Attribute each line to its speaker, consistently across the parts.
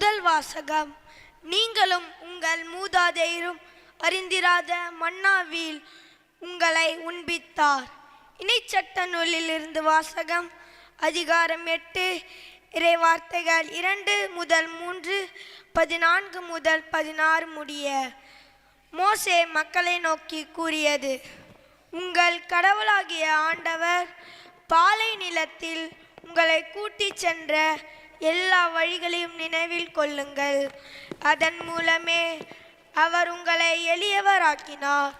Speaker 1: முதல் வாசகம். நீங்களும் உங்கள் மூதாதையரும் அறிந்திராத மன்னாவில் உங்களை உண்பித்தார். இணைச்சட்ட நூலிலிருந்து வாசகம் அதிகாரம் எட்டு இறை வார்த்தைகள் இரண்டு முதல் மூன்று பதினான்கு முதல் பதினாறு முடிய. மோசே மக்களை நோக்கி கூறியது உங்கள் கடவுளாகிய ஆண்டவர் பாலை நிலத்தில் உங்களை கூட்டிச் சென்ற எல்லா வழிகளையும் நினைவில் கொள்ளுங்கள். அதன் மூலமே அவர் உங்களை எளியவராக்கினார்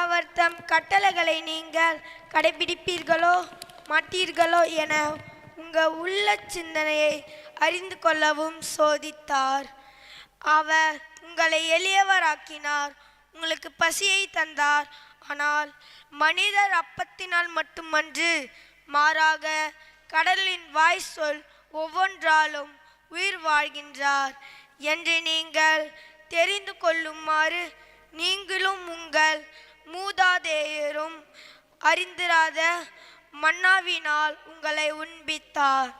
Speaker 1: அவர் தம் கட்டளைகளை நீங்கள் கடைபிடிப்பீர்களோ மாட்டீர்களோ என உங்கள் உள்ள சிந்தனையை அறிந்து கொள்ளவும் சோதித்தார். அவர் உங்களை எளியவராக்கினார் உங்களுக்கு பசியை தந்தார். ஆனால் மனிதர் அப்பத்தினால் மட்டுமன்று மாறாக கடலின் வாய் சொல் ஒவ்வொன்றாலும் உயிர் வாழ்கின்றார். என்று நீங்கள் தெரிந்து கொள்ளுமாறு நீங்களும் உங்கள் மூதாதேயரும் அறிந்திராத மன்னாவினால் உங்களை உண்பித்தார்.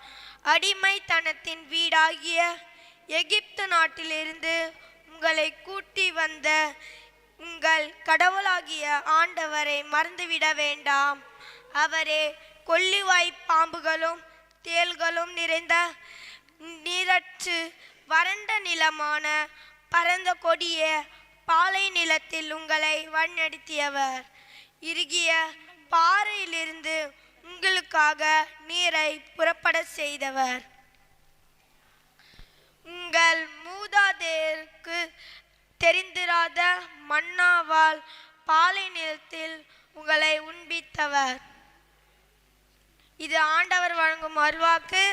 Speaker 1: அடிமைத்தனத்தின் வீடாகிய எகிப்து நாட்டிலிருந்து உங்களை கூட்டி வந்த உங்கள் கடவுளாகிய ஆண்டவரை மறந்துவிட வேண்டாம். அவரே கொல்லிவாய் பாம்புகளும் தேள்களும் நிறைந்த நீரற்று வறண்ட நிலமான பரந்த கொடிய பாலை நிலத்தில் உங்களை வழிநடத்தியவர் இறுகிய பாறையிலிருந்து உங்களுக்காக நீரை புறப்பட செய்தவர். உங்கள் மூதாதையருக்கு தெரிந்திராத மன்னாவால் பாலை நிலத்தில் உங்களை உண்பித்தவர். இது ஆண் வழங்கும் அருவாக்கு